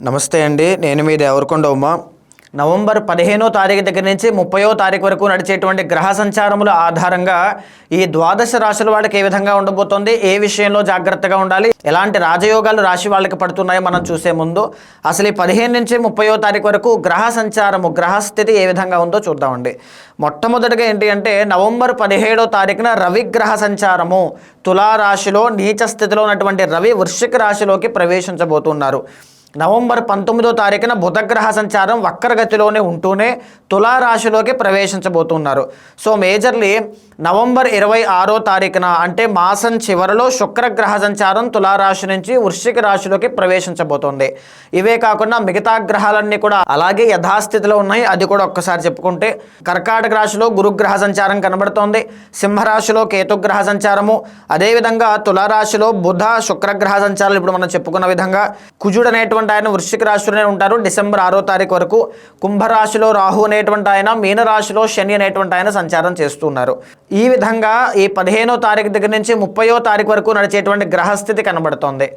నమస్తే అండి నేను మీ దేవరకొండ ఉమా. నవంబర్ పదిహేనో తారీఖు దగ్గర నుంచి ముప్పయో తారీఖు వరకు నడిచేటువంటి గ్రహ సంచారముల ఆధారంగా ఈ ద్వాదశ రాశుల వాళ్ళకి ఏ విధంగా ఉండబోతోంది ఏ విషయంలో జాగ్రత్తగా ఉండాలి ఎలాంటి రాజయోగాలు రాశి వాళ్ళకి పడుతున్నాయో మనం చూసే ముందు అసలు ఈ పదిహేను నుంచి ముప్పయో తారీఖు వరకు గ్రహ సంచారము గ్రహస్థితి ఏ విధంగా ఉందో చూద్దామండి. మొట్టమొదటిగా ఏంటి అంటే నవంబర్ పదిహేడో తారీఖున రవి గ్రహ సంచారము తులారాశిలో నీచ స్థితిలో ఉన్నటువంటి రవి వృశ్చిక రాశిలోకి ప్రవేశించబోతున్నారు. నవంబర్ పంతొమ్మిదో తారీఖున బుధగ్రహ సంచారం వక్రగతిలోనే ఉంటూనే తులారాశిలోకి ప్రవేశించబోతున్నారు. సో మేజర్లీ నవంబర్ ఇరవై ఆరో తారీఖున అంటే మాసం చివరిలో శుక్రగ్రహ సంచారం తులారాశి నుంచి వృశ్చిక రాశిలోకి ప్రవేశించబోతోంది. ఇవే కాకుండా మిగతా గ్రహాలన్నీ కూడా అలాగే యథాస్థితిలో ఉన్నాయి. అది కూడా ఒక్కసారి చెప్పుకుంటే కర్కాటక రాశిలో గురుగ్రహ సంచారం కనబడుతోంది. సింహరాశిలో కేతుగ్రహ సంచారము. అదేవిధంగా తులారాశిలో బుధ శుక్రగ్రహ సంచారాలు ఇప్పుడు మనం చెప్పుకున్న విధంగా కుజుడు అనేటువంటి ఆయన వృశ్చిక రాశిలోనే ఉంటారు డిసెంబర్ ఆరో తారీఖు వరకు. కుంభరాశిలో రాహు అనేటువంటి ఆయన మీనరాశిలో శని అనేటువంటి ఆయన సంచారం చేస్తున్నారు. ఈ విధంగా ఈ పదిహేనో తారీఖు దగ్గర నుంచి ముప్పయో తారీఖు వరకు నడిచేటువంటి గ్రహస్థితి కనబడుతోంది.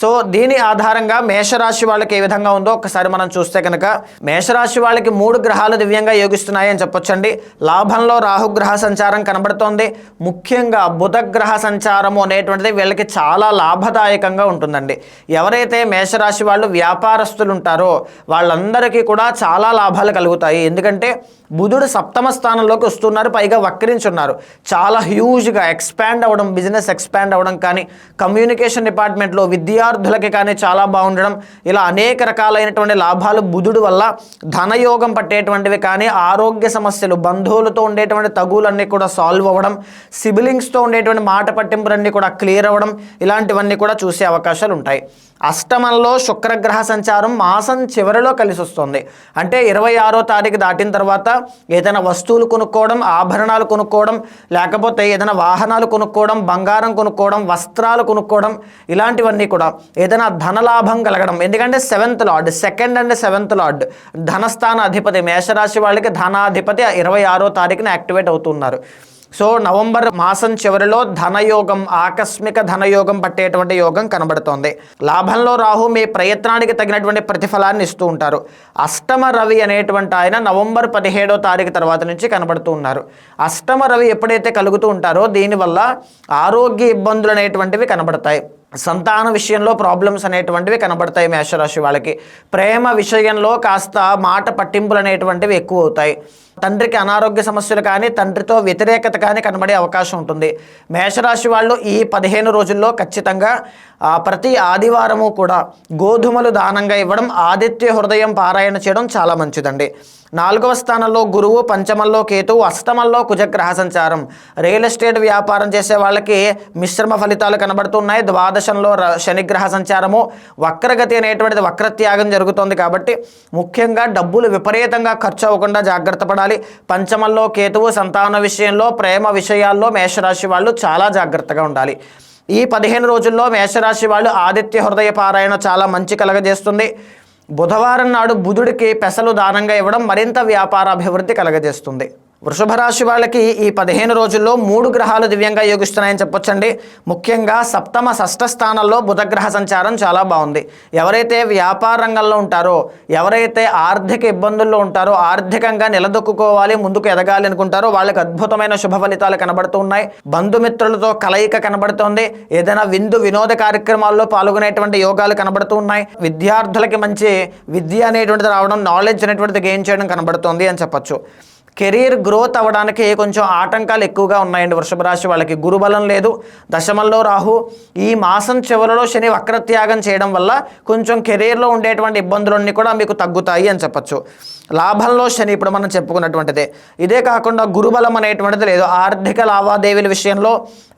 సో దీని ఆధారంగా మేషరాశి వాళ్ళకి ఏ విధంగా ఉందో ఒకసారి మనం చూస్తే కనుక మేషరాశి వాళ్ళకి మూడు గ్రహాలు దివ్యంగా యోగిస్తున్నాయి అని చెప్పొచ్చండి. లాభంలో రాహుగ్రహ సంచారం కనబడుతోంది. ముఖ్యంగా బుధగ్రహ సంచారము అనేటువంటిది వీళ్ళకి చాలా లాభదాయకంగా ఉంటుందండి. ఎవరైతే మేషరాశి వాళ్ళు వ్యాపారస్తులు ఉంటారో వాళ్ళందరికీ కూడా చాలా లాభాలు కలుగుతాయి. ఎందుకంటే బుధుడు సప్తమ స్థానంలోకి వస్తున్నారు పైగా వక్రించున్నారు. చాలా హ్యూజ్గా ఎక్స్పాండ్ అవ్వడం బిజినెస్ ఎక్స్పాండ్ అవ్వడం కానీ కమ్యూనికేషన్ డిపార్ట్మెంట్లో విద్యార్థులకి కానీ చాలా బాగుండడం. ఇలా అనేక రకాలైనటువంటి లాభాలు బుధుడు వల్ల ధనయోగం పట్టేటువంటివి కానీ ఆరోగ్య సమస్యలు బంధువులతో ఉండేటువంటి తగులన్నీ కూడా సాల్వ్ అవ్వడం సిబిలింగ్స్తో ఉండేటువంటి మాట పట్టింపులన్నీ కూడా క్లియర్ అవ్వడం ఇలాంటివన్నీ కూడా చూసే అవకాశాలు ఉంటాయి. అష్టమంలో శుక్రగ్రహ సంచారం మాసం చివరిలో కలిసి వస్తుంది. అంటే ఇరవై ఆరో తారీఖు దాటిన తర్వాత ఏదైనా వస్తువులు కొనుక్కోవడం ఆభరణాలు కొనుక్కోవడం లేకపోతే ఏదైనా వాహనాలు కొనుక్కోవడం బంగారం కొనుక్కోవడం వస్త్రాలు కొనుక్కోవడం ఇలాంటివన్నీ కూడా ఏదైనా ధనలాభం కలగడం. ఎందుకంటే seventh lord second and seventh lord ధనస్థాన అధిపతి మేషరాశి వాళ్ళకి ధనాధిపతి ఇరవై ఆరో తారీఖున యాక్టివేట్ అవుతున్నారు. సో నవంబర్ మాసం చివరిలో ధనయోగం ఆకస్మిక ధనయోగం పట్టేటువంటి యోగం కనబడుతోంది. లాభంలో రాహు మీ ప్రయత్నానికి తగినటువంటి ప్రతిఫలాన్ని ఇస్తూ ఉంటారు. అష్టమ రవి అనేటువంటి ఆయన నవంబర్ పదిహేడో తారీఖు తర్వాత నుంచి కనబడుతూ ఉన్నారు. అష్టమ రవి ఎప్పుడైతే కలుగుతూ ఉంటారో దీనివల్ల ఆరోగ్య ఇబ్బందులు అనేటువంటివి కనబడతాయి. సంతాన విషయంలో ప్రాబ్లమ్స్ అనేటువంటివి కనబడతాయి మేషరాశి వాళ్ళకి. ప్రేమ విషయంలో కాస్త మాట పట్టింపులు అనేటువంటివి ఎక్కువ అవుతాయి. తండ్రికి అనారోగ్య సమస్యలు కానీ తండ్రితో వ్యతిరేకత కానీ కనబడే అవకాశం ఉంటుంది. మేషరాశి వాళ్ళు ఈ పదిహేను రోజుల్లో ఖచ్చితంగా ప్రతి ఆదివారము కూడా గోధుమలు దానంగా ఇవ్వడం ఆదిత్య హృదయం పారాయణ చేయడం చాలా మంచిదండి. నాలుగవ స్థానంలో గురువు పంచమంలో కేతువు అష్టమంలో కుజగ్రహ సంచారం. రియల్ ఎస్టేట్ వ్యాపారం చేసే వాళ్ళకి మిశ్రమ ఫలితాలు కనబడుతున్నాయి. ద్వాదశంలో ర- శనిగ్రహ సంచారము వక్రగతి అనేటువంటిది వక్రత్యాగం జరుగుతోంది కాబట్టి ముఖ్యంగా డబ్బులు విపరీతంగా ఖర్చు అవ్వకుండా జాగ్రత్త పడాలి. పంచమంలో కేతువు సంతాన విషయంలో ప్రేమ విషయాల్లో మేషరాశి వాళ్ళు చాలా జాగ్రత్తగా ఉండాలి. ఈ పదిహేను రోజుల్లో మేషరాశి వాళ్ళు ఆదిత్య హృదయ పారాయణ చాలా మంచి కలగజేస్తుంది. బుధవారం నాడు బుధుడికి పెసలు దానంగా ఇవ్వడం మరింత వ్యాపార అభివృద్ధి కలగజేస్తుంది. వృషభ రాశి వాళ్ళకి ఈ పదిహేను రోజుల్లో మూడు గ్రహాలు దివ్యంగా యోగిస్తున్నాయని చెప్పొచ్చండి. ముఖ్యంగా సప్తమ షష్ఠ స్థానంలో బుధగ్రహ సంచారం చాలా బాగుంది. ఎవరైతే వ్యాపార రంగంలో ఉంటారో ఎవరైతే ఆర్థిక ఇబ్బందుల్లో ఉంటారో ఆర్థికంగా నిలదొక్కుకోవాలి ముందుకు ఎదగాలి అనుకుంటారో వాళ్ళకి అద్భుతమైన శుభ ఫలితాలు కనబడుతూ ఉన్నాయి. బంధుమిత్రులతో కలయిక కనబడుతోంది. ఏదైనా విందు వినోద కార్యక్రమాల్లో పాల్గొనేటువంటి యోగాలు కనబడుతూ ఉన్నాయి. విద్యార్థులకి మంచి విద్య అనేటువంటిది రావడం నాలెడ్జ్ అనేటువంటిది గెయిన్ చేయడం కనబడుతోంది అని చెప్పొచ్చు. కెరీర్ గ్రోత్ అవ్వడానికి కొంచెం ఆటంకాలు ఎక్కువగా ఉన్నాయండి వృషభ రాశి వాళ్ళకి. గురుబలం లేదు. దశమంలో రాహు. ఈ మాసం చివరిలో శని వక్రత్యాగం చేయడం వల్ల కొంచెం కెరీర్లో ఉండేటువంటి ఇబ్బందులన్నీ కూడా మీకు తగ్గుతాయి అని చెప్పొచ్చు. లాభంలో శని ఇప్పుడు మనం చెప్పుకున్నటువంటిదే. ఇదే కాకుండా గురుబలం అనేటువంటిది లేదు. ఆర్థిక లావాదేవీల విషయంలో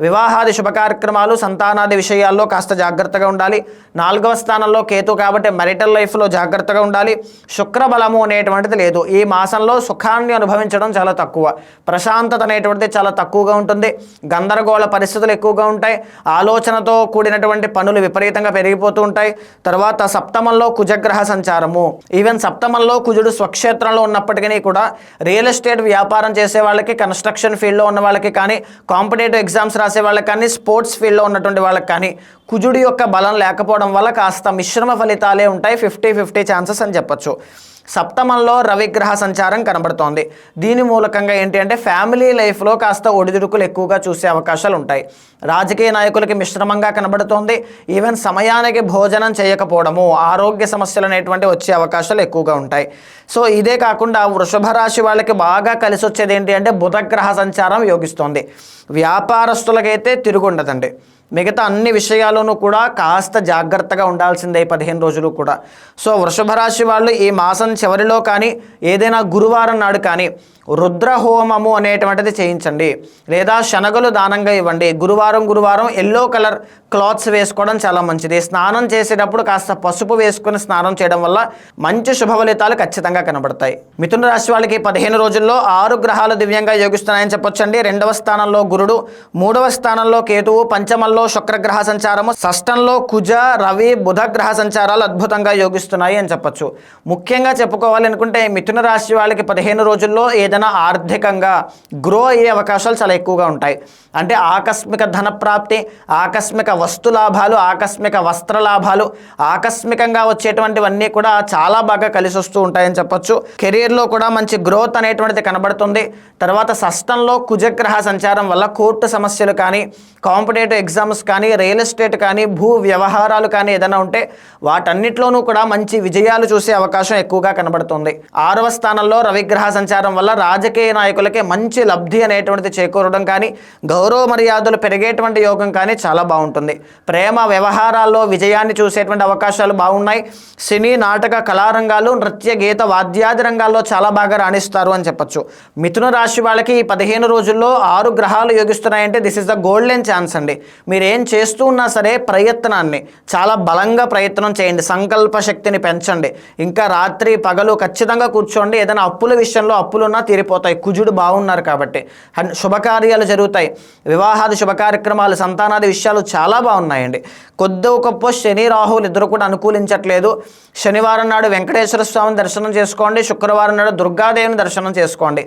వివాహాది శుభ కార్యక్రమాలు సంతానాది విషయాల్లో కాస్త జాగ్రత్తగా ఉండాలి. నాలుగవ స్థానంలో కేతు కాబట్టి మెరిటల్ లైఫ్లో జాగ్రత్తగా ఉండాలి. శుక్రబలము అనేటువంటిది లేదు. ఈ మాసంలో సుఖాన్ని అనుభవించడం చాలా తక్కువ. ప్రశాంతత అనేటువంటిది చాలా తక్కువగా ఉంటుంది. గందరగోళ పరిస్థితులు ఎక్కువగా ఉంటాయి. ఆలోచనతో కూడినటువంటి పనులు విపరీతంగా పెరిగిపోతూ ఉంటాయి. తర్వాత సప్తమంలో కుజగ్రహ సంచారము. ఈవెన్ సప్తమంలో కుజుడు స్వక్షేత్రంలో ఉన్నప్పటికీ కూడా రియల్ ఎస్టేట్ వ్యాపారం చేసే వాళ్ళకి కన్స్ట్రక్షన్ ఫీల్డ్లో ఉన్న వాళ్ళకి కానీ కాంపిటేటివ్ ఎగ్జామ్స్ రాసే వాళ్ళకి కానీ స్పోర్ట్స్ ఫీల్డ్లో ఉన్నటువంటి వాళ్ళకి కానీ కుజుడి యొక్క బలం లేకపోవడం వల్ల కాస్త మిశ్రమ ఫలితాలే ఉంటాయి. ఫిఫ్టీ ఫిఫ్టీ ఛాన్సెస్ అని చెప్పొచ్చు. సప్తమంలో రవిగ్రహ సంచారం కనబడుతోంది. దీని మూలకంగా ఏంటి అంటే ఫ్యామిలీ లైఫ్లో కాస్త ఒడిదుడుకులు ఎక్కువగా చూసే అవకాశాలు ఉంటాయి. రాజకీయ నాయకులకి మిశ్రమంగా కనబడుతోంది. ఈవెన్ సమయానికి భోజనం చేయకపోవడము ఆరోగ్య సమస్యలు అనేటువంటి వచ్చే అవకాశాలు ఎక్కువగా ఉంటాయి. సో ఇదే కాకుండా వృషభ రాశి వాళ్ళకి బాగా కలిసి వచ్చేది ఏంటి అంటే బుధగ్రహ సంచారం యోగిస్తోంది. వ్యాపారస్తులకైతే తిరుగుండదండి. మిగతా అన్ని విషయాల్లోనూ కూడా కాస్త జాగ్రత్తగా ఉండాల్సిందే పదిహేను రోజులు కూడా. సో వృషభ రాశి వాళ్ళు ఈ మాసం చివరిలో కానీ ఏదైనా గురువారం నాడు కానీ రుద్రహోమము అనేటువంటిది చేయించండి. లేదా శనగలు దానంగా ఇవ్వండి. గురువారం గురువారం ఎల్లో కలర్ క్లాత్స్ వేసుకోవడం చాలా మంచిది. స్నానం చేసేటప్పుడు కాస్త పసుపు వేసుకుని స్నానం చేయడం వల్ల మంచి శుభ ఫలితాలు ఖచ్చితంగా కనబడతాయి. మిథున రాశి వాళ్ళకి పదిహేను రోజుల్లో ఆరు గ్రహాలు దివ్యంగా యోగిస్తున్నాయని చెప్పొచ్చండి. రెండవ స్థానంలో గురుడు మూడవ స్థానంలో కేతువు పంచమంలో శుక్రగ్రహ సంచారము షష్టంలో కుజ రవి బుధ గ్రహ సంచారాలు అద్భుతంగా యోగిస్తున్నాయి అని చెప్పొచ్చు. ముఖ్యంగా చెప్పుకోవాలనుకుంటే మిథున రాశి వాళ్ళకి పదిహేను రోజుల్లో ఏదైనా ఆర్థికంగా గ్రో అయ్యే అవకాశాలు చాలా ఎక్కువగా ఉంటాయి. అంటే ఆకస్మిక ధన ప్రాప్తి ఆకస్మిక వస్తు లాభాలు ఆకస్మిక వస్త్ర లాభాలు ఆకస్మికంగా వచ్చేటువంటివన్నీ కూడా చాలా బాగా కలిసి వస్తూ ఉంటాయని చెప్పొచ్చు. కెరీర్లో కూడా మంచి గ్రోత్ అనేటువంటిది కనబడుతుంది. తర్వాత షష్టంలో కుజగ్రహ సంచారం వల్ల కోర్టు సమస్యలు కానీ కాంపిటేటివ్ ఎగ్జామ్స్ కానీ రియల్ ఎస్టేట్ కానీ భూ వ్యవహారాలు కానీ ఏదైనా ఉంటే వాటన్నిటిలోనూ కూడా మంచి విజయాలు చూసే అవకాశం ఎక్కువగా కనబడుతుంది. ఆరవ స్థానంలో రవిగ్రహ సంచారం వల్ల రాజకీయ నాయకులకి మంచి లబ్ధి అనేటువంటిది చేకూరడం కానీ గౌరవ మర్యాదలు పెరిగేటువంటి యోగం కానీ చాలా బాగుంటుంది. ప్రేమ వ్యవహారాల్లో విజయాన్ని చూసేటువంటి అవకాశాలు బాగున్నాయి. సినీ నాటక కళారంగాలు నృత్య గీత వాద్యాది రంగాల్లో చాలా బాగా రాణిస్తారు అని చెప్పొచ్చు. మిథున రాశి వాళ్ళకి ఈ పదిహేను రోజుల్లో ఆరు గ్రహాలు యోగిస్తున్నాయంటే this is the golden chance అండి. మీరు ఏం చేస్తూ ఉన్నా సరే ప్రయత్నాన్ని చాలా బలంగా ప్రయత్నం చేయండి. సంకల్ప శక్తిని పెంచండి. ఇంకా రాత్రి పగలు ఖచ్చితంగా కూర్చోండి. ఏదైనా అప్పుల విషయంలో అప్పులున్నా తీరిపోతాయి. కుజుడు బాగున్నారు కాబట్టి. అండ్ శుభకార్యాలు జరుగుతాయి. వివాహాది శుభ కార్యక్రమాలు సంతానాది విషయాలు చాలా బాగున్నాయండి. కొద్ది గొప్ప శని రాహువులు ఇద్దరు కూడా అనుకూలించట్లేదు. శనివారం నాడు వెంకటేశ్వర స్వామిని దర్శనం చేసుకోండి. శుక్రవారం నాడు దుర్గాదేవిని దర్శనం చేసుకోండి.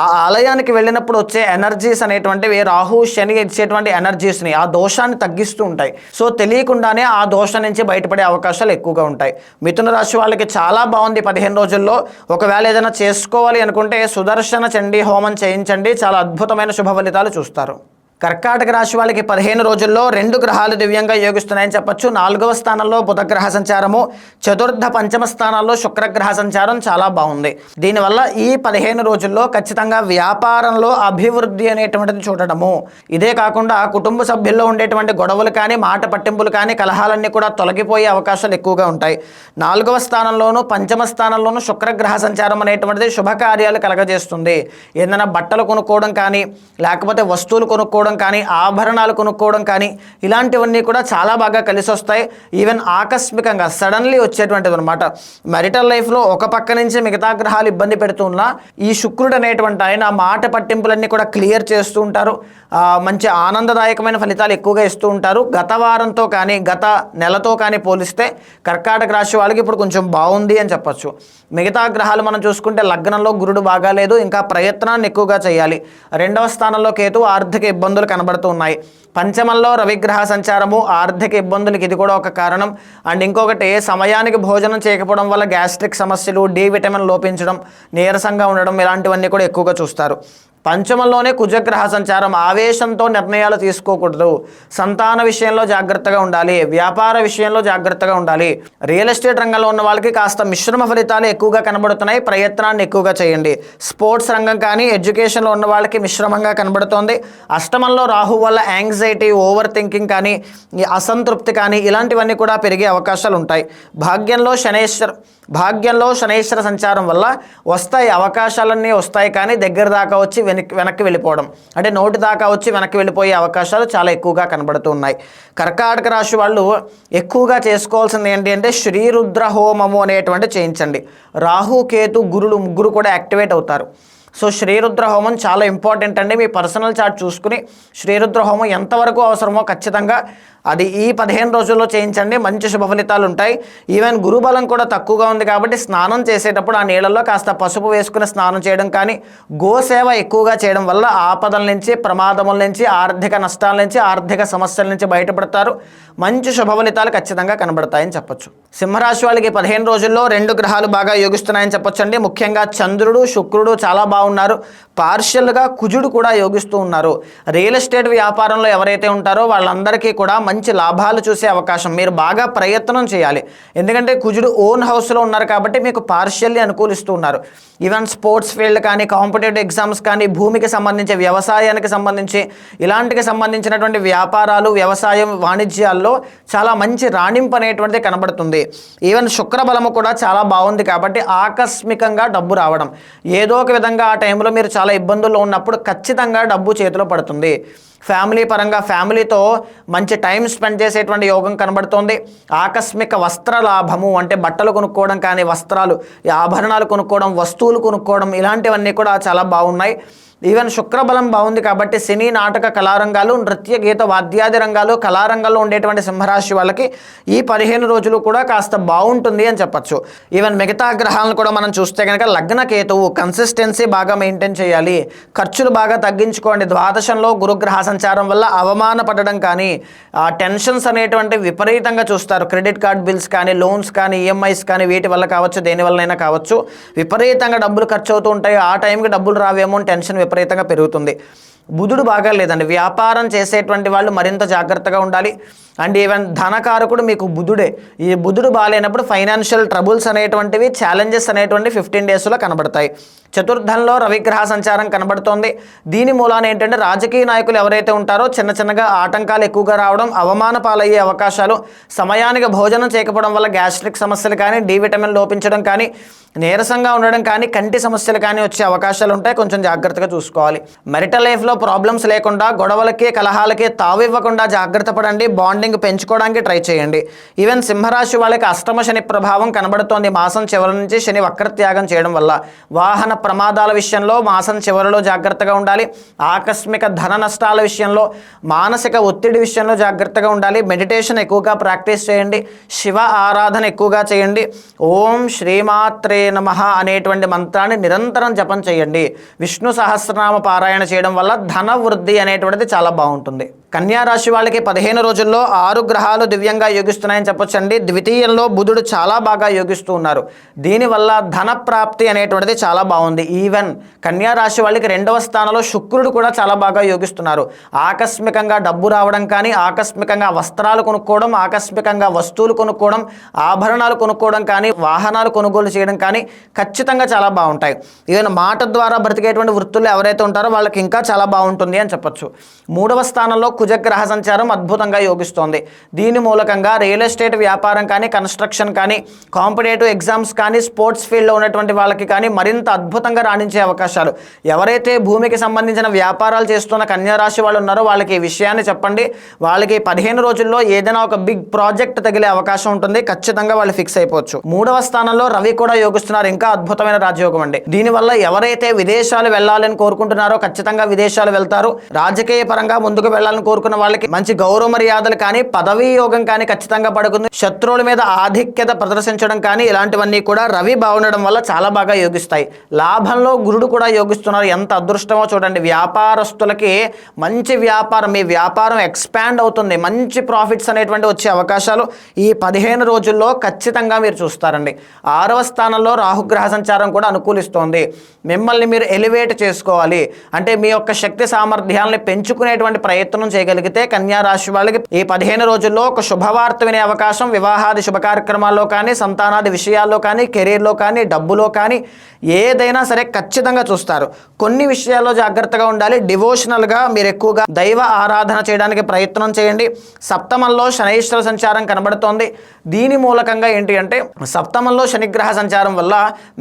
ఆ ఆలయానికి వెళ్ళినప్పుడు వచ్చే ఎనర్జీస్ అనేటువంటివి రాహు శని ఇచ్చేటువంటి ఎనర్జీస్ని ఆ దోషాన్ని తగ్గిస్తూ ఉంటాయి. సో తెలియకుండానే ఆ దోషం నుంచి బయటపడే అవకాశాలు ఎక్కువగా ఉంటాయి. మిథున రాశి వాళ్ళకి చాలా బాగుంది పదిహేను రోజుల్లో. ఒకవేళ ఏదైనా చేసుకోవాలి అనుకుంటే సుదర్శన చండీ హోమం చేయించండి. చాలా అద్భుతమైన శుభ ఫలితాలు చూస్తారు. కర్కాటక రాశి వాళ్ళకి పదిహేను రోజుల్లో రెండు గ్రహాలు దివ్యంగా యోగిస్తున్నాయని చెప్పొచ్చు. నాలుగవ స్థానంలో బుధగ్రహ సంచారము చతుర్థ పంచమ స్థానాల్లో శుక్రగ్రహ సంచారం చాలా బాగుంది. దీనివల్ల ఈ పదిహేను రోజుల్లో ఖచ్చితంగా వ్యాపారంలో అభివృద్ధి అనేటువంటిది చూడడము. ఇదే కాకుండా కుటుంబ సభ్యుల్లో ఉండేటువంటి గొడవలు కానీ మాట పట్టింపులు కానీ కలహాలన్నీ కూడా తొలగిపోయే అవకాశాలు ఎక్కువగా ఉంటాయి. నాలుగవ స్థానంలోనూ పంచమ స్థానంలోనూ శుక్రగ్రహ సంచారం అనేటువంటిది శుభకార్యాలు కలగజేస్తుంది. ఏదైనా బట్టలు కొనుక్కోవడం కానీ లేకపోతే వస్తువులు కొనుక్కోవడం కానీ ఆభరణాలు కొనుక్కోవడం కానీ ఇలాంటివన్నీ కూడా చాలా బాగా కలిసి వస్తాయి. ఈవెన్ ఆకస్మికంగా సడన్లీ వచ్చేటువంటిది అనమాట మెరిటల్ లైఫ్లో ఒక పక్క నుంచి మిగతా గ్రహాలు ఇబ్బంది పెడుతున్నా ఈ శుక్రుడు అనేటువంటి ఆయన మాట పట్టింపులన్నీ కూడా క్లియర్ చేస్తూ ఉంటారు. మంచి ఆనందదాయకమైన ఫలితాలు ఎక్కువగా ఇస్తూ ఉంటారు. గత వారంతో కానీ గత నెలతో కానీ పోలిస్తే కర్కాటక రాశి వాళ్ళకి ఇప్పుడు కొంచెం బాగుంది అని చెప్పొచ్చు. మిగతా గ్రహాలు మనం చూసుకుంటే లగ్నంలో గురుడు బాగాలేదు ఇంకా ప్రయత్నాన్ని ఎక్కువగా చేయాలి. రెండవ స్థానంలో కేతు ఆర్థిక ఇబ్బందులు కనబడుతూ ఉన్నాయి. పంచమంలో రవిగ్రహ సంచారము ఆర్థిక ఇబ్బందులకి ఇది కూడా ఒక కారణం. అండ్ ఇంకొకటి సమయానికి భోజనం చేయకపోవడం వల్ల గ్యాస్ట్రిక్ సమస్యలు డి విటమిన్ లోపించడం నీరసంగా ఉండడం ఇలాంటివన్నీ కూడా ఎక్కువగా చూస్తారు. పంచమంలోనే కుజగ్రహ సంచారం ఆవేశంతో నిర్ణయాలు తీసుకోకూడదు. సంతాన విషయంలో జాగ్రత్తగా ఉండాలి. వ్యాపార విషయంలో జాగ్రత్తగా ఉండాలి. రియల్ ఎస్టేట్ రంగంలో ఉన్న వాళ్ళకి కాస్త మిశ్రమ ఫలితాలు ఎక్కువగా కనబడుతున్నాయి. ప్రయత్నాన్ని ఎక్కువగా చేయండి. స్పోర్ట్స్ రంగం కానీ ఎడ్యుకేషన్లో ఉన్న వాళ్ళకి మిశ్రమంగా కనబడుతోంది. అష్టమంలో రాహు వల్ల యాంగ్జైటీ ఓవర్ థింకింగ్ కానీ అసంతృప్తి కానీ ఇలాంటివన్నీ కూడా పెరిగే అవకాశాలు ఉంటాయి భాగ్యంలో శనేశ్వర్ భాగ్యంలో శనేశ్వర సంచారం వల్ల వస్తాయి అవకాశాలన్నీ వస్తాయి కానీ దగ్గర దాకా వచ్చి వెనక్కి వెనక్కి వెళ్ళిపోవడం. అంటే నోటి దాకా వచ్చి వెనక్కి వెళ్ళిపోయే అవకాశాలు చాలా ఎక్కువగా కనబడుతూ ఉన్నాయి. కర్కాటక రాశి వాళ్ళు ఎక్కువగా చేసుకోవాల్సింది ఏంటి అంటే శ్రీరుద్ర హోమము అనేటువంటి చేయించండి. రాహు కేతు గురుడు ముగ్గురు కూడా యాక్టివేట్ అవుతారు. సో శ్రీరుద్ర హోమం చాలా ఇంపార్టెంట్ అండి. మీ పర్సనల్ చార్ట్ చూసుకుని శ్రీరుద్ర హోమం ఎంతవరకు అవసరమో ఖచ్చితంగా అది ఈ పదిహేను రోజుల్లో చేయించండి. మంచి శుభ ఫలితాలు ఉంటాయి. ఈవెన్ గురుబలం కూడా తక్కువగా ఉంది కాబట్టి స్నానం చేసేటప్పుడు ఆ నీళ్ళల్లో కాస్త పసుపు వేసుకుని స్నానం చేయడం కానీ గోసేవ ఎక్కువగా చేయడం వల్ల ఆపదల నుంచి ప్రమాదముల నుంచి ఆర్థిక నష్టాల నుంచి ఆర్థిక సమస్యల నుంచి బయటపడతారు. మంచి శుభ ఫలితాలు ఖచ్చితంగా కనబడతాయని చెప్పొచ్చు. సింహరాశి వాళ్ళకి పదిహేను రోజుల్లో రెండు గ్రహాలు బాగా యోగిస్తున్నాయని చెప్పొచ్చండి. ముఖ్యంగా చంద్రుడు శుక్రుడు చాలా ఉన్నారు. పార్షియల్గా కుజుడు కూడా యోగిస్తూ ఉన్నారు. రియల్ ఎస్టేట్ వ్యాపారంలో ఎవరైతే ఉంటారో వాళ్ళందరికీ కూడా మంచి లాభాలు చూసే అవకాశం. మీరు బాగా ప్రయత్నం చేయాలి. ఎందుకంటే కుజుడు ఓన్ హౌస్లో ఉన్నారు కాబట్టి మీకు పార్షియల్లీ అనుకూలిస్తూ ఉన్నారు. ఈవెన్ స్పోర్ట్స్ ఫీల్డ్ కానీ కాంపిటేటివ్ ఎగ్జామ్స్ కానీ భూమికి సంబంధించి వ్యవసాయానికి సంబంధించి ఇలాంటికి సంబంధించినటువంటి వ్యాపారాలు వ్యవసాయం వాణిజ్యాల్లో చాలా మంచి రాణింపు అనేటువంటిది కనబడుతుంది. ఈవెన్ శుక్ర బలము కూడా చాలా బాగుంది కాబట్టి ఆకస్మికంగా డబ్బు రావడం. ఏదో ఒక విధంగా ఆ టైంలో మీరు చాలా ఇబ్బందుల్లో ఉన్నప్పుడు ఖచ్చితంగా డబ్బు చేతిలో పడుతుంది. ఫ్యామిలీ పరంగా ఫ్యామిలీతో మంచి టైం స్పెండ్ చేసేటువంటి యోగం కనబడుతోంది. ఆకస్మిక వస్త్ర లాభము అంటే బట్టలు కొనుక్కోవడం కానీ వస్త్రాలు ఆభరణాలు కొనుక్కోవడం వస్తువులు కొనుక్కోవడం ఇలాంటివన్నీ కూడా చాలా బాగున్నాయి. ఈవెన్ శుక్రబలం బాగుంది కాబట్టి సినీ నాటక కళారంగాలు నృత్య గీత వాద్యాది రంగాలు కళారంగాల్లో ఉండేటువంటి సింహరాశి వాళ్ళకి ఈ పదిహేను రోజులు కూడా కాస్త బాగుంటుంది అని చెప్పచ్చు. ఈవెన్ మిగతా గ్రహాలను కూడా మనం చూస్తే కనుక లగ్న కేతువు కన్సిస్టెన్సీ బాగా మెయింటైన్ చేయాలి. ఖర్చులు బాగా తగ్గించుకోండి. ద్వాదశంలో గురుగ్రహ సంచారం వల్ల అవమానపడడం కానీ ఆ టెన్షన్స్ అనేటువంటి విపరీతంగా చూస్తారు. క్రెడిట్ కార్డ్ బిల్స్ కానీ లోన్స్ కానీ ఈఎంఐస్ కానీ వీటి వల్ల కావచ్చు దేని వల్లనైనా కావచ్చు. విపరీతంగా డబ్బులు ఖర్చు అవుతూ ఉంటాయి. ఆ టైంకి డబ్బులు రావేమో టెన్షన్ విపరీతంగా పెరుగుతుంది. బుధుడు బాగా లేదండి. వ్యాపారం చేసేటువంటి వాళ్ళు మరింత జాగ్రత్తగా ఉండాలి. అండ్ ఈవెన్ ధనకారకుడు మీకు బుధుడే. ఈ బుధుడు బాగాలేనప్పుడు ఫైనాన్షియల్ ట్రబుల్స్ అనేటువంటివి ఛాలెంజెస్ అనేటువంటి ఫిఫ్టీన్ డేస్లో కనబడతాయి. చతుర్థంలో రవిగ్రహ సంచారం కనబడుతోంది. దీని మూలాన ఏంటంటే రాజకీయ నాయకులు ఎవరైతే ఉంటారో చిన్న చిన్నగా ఆటంకాలు ఎక్కువగా రావడం అవమాన పాలయ్యే అవకాశాలు సమయానికి భోజనం చేయకపోవడం వల్ల గ్యాస్ట్రిక్ సమస్యలు కానీ డి విటమిన్ లోపించడం కానీ నీరసంగా ఉండడం కానీ కంటి సమస్యలు కానీ వచ్చే అవకాశాలు ఉంటాయి. కొంచెం జాగ్రత్తగా చూసుకోవాలి. మెరిటల్ లైఫ్లో ప్రాబ్లమ్స్ లేకుండా గొడవలకి కలహాలకి తావివ్వకుండా జాగ్రత్త పడండి. బాండింగ్ పెంచుకోవడానికి ట్రై చేయండి. ఈవెన్ సింహరాశి వాళ్ళకి అష్టమ శని ప్రభావం కనబడుతోంది. మాసం చివరి నుంచి శని వక్రత్యాగం చేయడం వల్ల వాహన ప్రమాదాల విషయంలో మాసం చివరిలో జాగ్రత్తగా ఉండాలి. ఆకస్మిక ధన నష్టాల విషయంలో మానసిక ఒత్తిడి విషయంలో జాగ్రత్తగా ఉండాలి. మెడిటేషన్ ఎక్కువగా ప్రాక్టీస్ చేయండి. శివ ఆరాధన ఎక్కువగా చేయండి. ఓం శ్రీమాత్రే నమ అనేటువంటి మంత్రాన్ని నిరంతరం జపం చేయండి. విష్ణు సహస్రనామ పారాయణ చేయడం వల్ల ధన వృద్ధి అనేటువంటిది చాలా బాగుంటుంది. రాశి వాళ్ళకి పదిహేను రోజుల్లో ఆరు గ్రహాలు దివ్యంగా యోగిస్తున్నాయని చెప్పొచ్చండి. ద్వితీయంలో బుధుడు చాలా బాగా యోగిస్తూ ఉన్నారు. దీనివల్ల ధన ప్రాప్తి అనేటువంటిది చాలా బాగుంది. ఈవెన్ కన్యా రాశి వాళ్ళకి రెండవ స్థానంలో శుక్రుడు కూడా చాలా బాగా యోగిస్తున్నారు. ఆకస్మికంగా డబ్బు రావడం కానీ ఆకస్మికంగా వస్త్రాలు కొనుక్కోవడం ఆకస్మికంగా వస్తువులు కొనుక్కోవడం ఆభరణాలు కొనుక్కోవడం కానీ వాహనాలు కొనుగోలు చేయడం కానీ ఖచ్చితంగా చాలా బాగుంటాయి. ఈవెన్ మాట ద్వారా బ్రతికేటువంటి వృత్తులు ఎవరైతే ఉంటారో వాళ్ళకి ఇంకా చాలా బాగుంటుంది అని చెప్పొచ్చు. మూడవ స్థానంలో కుజగ్రహ సంచారం అద్భుతంగా యోగిస్తోంది. దీని మూలకంగా రియల్ ఎస్టేట్ వ్యాపారం కానీ కన్స్ట్రక్షన్ కానీ కాంపిటేటివ్ ఎగ్జామ్స్ కానీ స్పోర్ట్స్ ఫీల్డ్లో ఉన్నటువంటి వాళ్ళకి కానీ మరింత అద్భుతంగా రాణించే అవకాశాలు. ఎవరైతే భూమికి సంబంధించిన వ్యాపారాలు చేస్తున్న కన్యారాశి వాళ్ళు ఉన్నారో వాళ్ళకి ఈ విషయాన్ని చెప్పండి. వాళ్ళకి పదిహేను రోజుల్లో ఏదైనా ఒక బిగ్ ప్రాజెక్ట్ తగిలే అవకాశం ఉంటుంది. ఖచ్చితంగా వాళ్ళు ఫిక్స్ అయిపోవచ్చు. మూడవ స్థానంలో రవి కూడా యోగిస్తున్నారు. ఇంకా అద్భుతమైన రాజయోగం అండి. దీనివల్ల ఎవరైతే విదేశాలు వెళ్ళాలని కోరుకుంటున్నారో ఖచ్చితంగా విదేశాలు వెళ్తారు. రాజకీయ పరంగా ముందుకు వెళ్ళాలని కోరుకున్న వాళ్ళకి మంచి గౌరవ మర్యాదలు కానీ పదవీ యోగం కానీ ఖచ్చితంగా పడుకుంది శత్రువుల మీద ఆధిక్యత ప్రదర్శించడం కానీ ఇలాంటివన్నీ కూడా రవి బాగుండడం వల్ల చాలా బాగా యోగిస్తాయి. లాభంలో గురుడు కూడా యోగిస్తున్నారు. ఎంత అదృష్టమో చూడండి. వ్యాపారస్తులకి మంచి వ్యాపారం మీ వ్యాపారం ఎక్స్పాండ్ అవుతుంది. మంచి ప్రాఫిట్స్ అనేటువంటి వచ్చే అవకాశాలు ఈ పదిహేను రోజుల్లో ఖచ్చితంగా మీరు చూస్తారండి. ఆరవ స్థానంలో రాహుగ్రహ సంచారం కూడా అనుకూలిస్తోంది. మిమ్మల్ని మీరు ఎలివేట్ చేసుకోవాలి. అంటే మీ యొక్క శక్తి సామర్థ్యాలని పెంచుకునేటువంటి ప్రయత్నం చేయగలిగితే కన్యా రాశి వాళ్ళకి ఈ పదిహేను రోజుల్లో ఒక శుభవార్త వినే అవకాశం వివాహాది శుభ కార్యక్రమాల్లో కానీ సంతానాది విషయాల్లో కానీ కెరీర్లో కానీ డబ్బులో కానీ ఏదైనా సరే ఖచ్చితంగా చూస్తారు. కొన్ని విషయాల్లో జాగ్రత్తగా ఉండాలి. డివోషనల్గా మీరు ఎక్కువగా దైవ ఆరాధన చేయడానికి ప్రయత్నం చేయండి. సప్తమంలో శనైశ్వర సంచారం కనబడుతోంది. దీని మూలకంగా ఏంటి అంటే సప్తమంలో శనిగ్రహ సంచారం వల్ల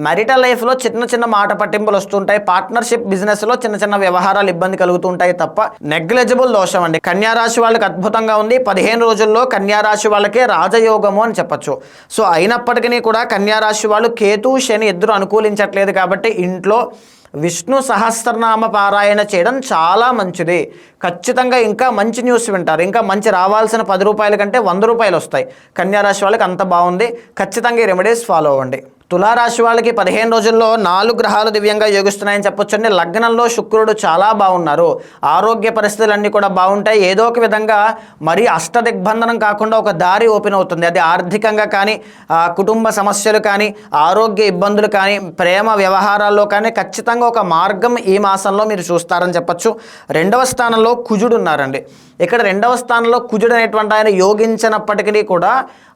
మ్యారిటల్ లైఫ్లో చిన్న చిన్న మాట పట్టింపులు వస్తుంటాయి. పార్ట్నర్షిప్ బిజినెస్లో చిన్న చిన్న వ్యవహారాలు ఇబ్బంది కలుగుతుంటాయి తప్ప నెగ్లెజిబుల్ దోషం అండి కన్యారాశి వాళ్ళకి అద్భుతంగా ఉంది. పదిహేను రోజుల్లో కన్యారాశి వాళ్ళకే రాజయోగము అని చెప్పొచ్చు. సో అయినప్పటికీ కూడా కన్యారాశి వాళ్ళు కేతు శని ఇద్దరు అనుకూలించట్లేదు కాబట్టి ఇంట్లో విష్ణు సహస్రనామ పారాయణ చేయడం చాలా మంచిది. ఖచ్చితంగా ఇంకా మంచి న్యూస్ వింటారు. ఇంకా మంచి రావాల్సిన పది రూపాయల కంటే వంద రూపాయలు వస్తాయి. కన్యారాశి వాళ్ళకి అంత బాగుంది. ఖచ్చితంగా ఈ రెమెడీస్ ఫాలో అవ్వండి. తులారాశి వాళ్ళకి పదిహేను రోజుల్లో నాలుగు గ్రహాలు దివ్యంగా యోగిస్తున్నాయని చెప్పొచ్చండి. లగ్నంలో శుక్రుడు చాలా బాగున్నారు. ఆరోగ్య పరిస్థితులన్నీ కూడా బాగుంటాయి. ఏదో ఒక విధంగా మరి అష్ట దిగ్బంధనం కాకుండా ఒక దారి ఓపెన్ అవుతుంది. అది ఆర్థికంగా కానీ కుటుంబ సమస్యలు కానీ ఆరోగ్య ఇబ్బందులు కానీ ప్రేమ వ్యవహారాల్లో కానీ ఖచ్చితంగా ఒక మార్గం ఈ మాసంలో మీరు చూస్తారని చెప్పచ్చు. రెండవ స్థానంలో కుజుడు ఉన్నారండి. ఇక్కడ రెండవ స్థానంలో కుజుడు అనేటువంటి ఆయన యోగించినప్పటికీ కూడా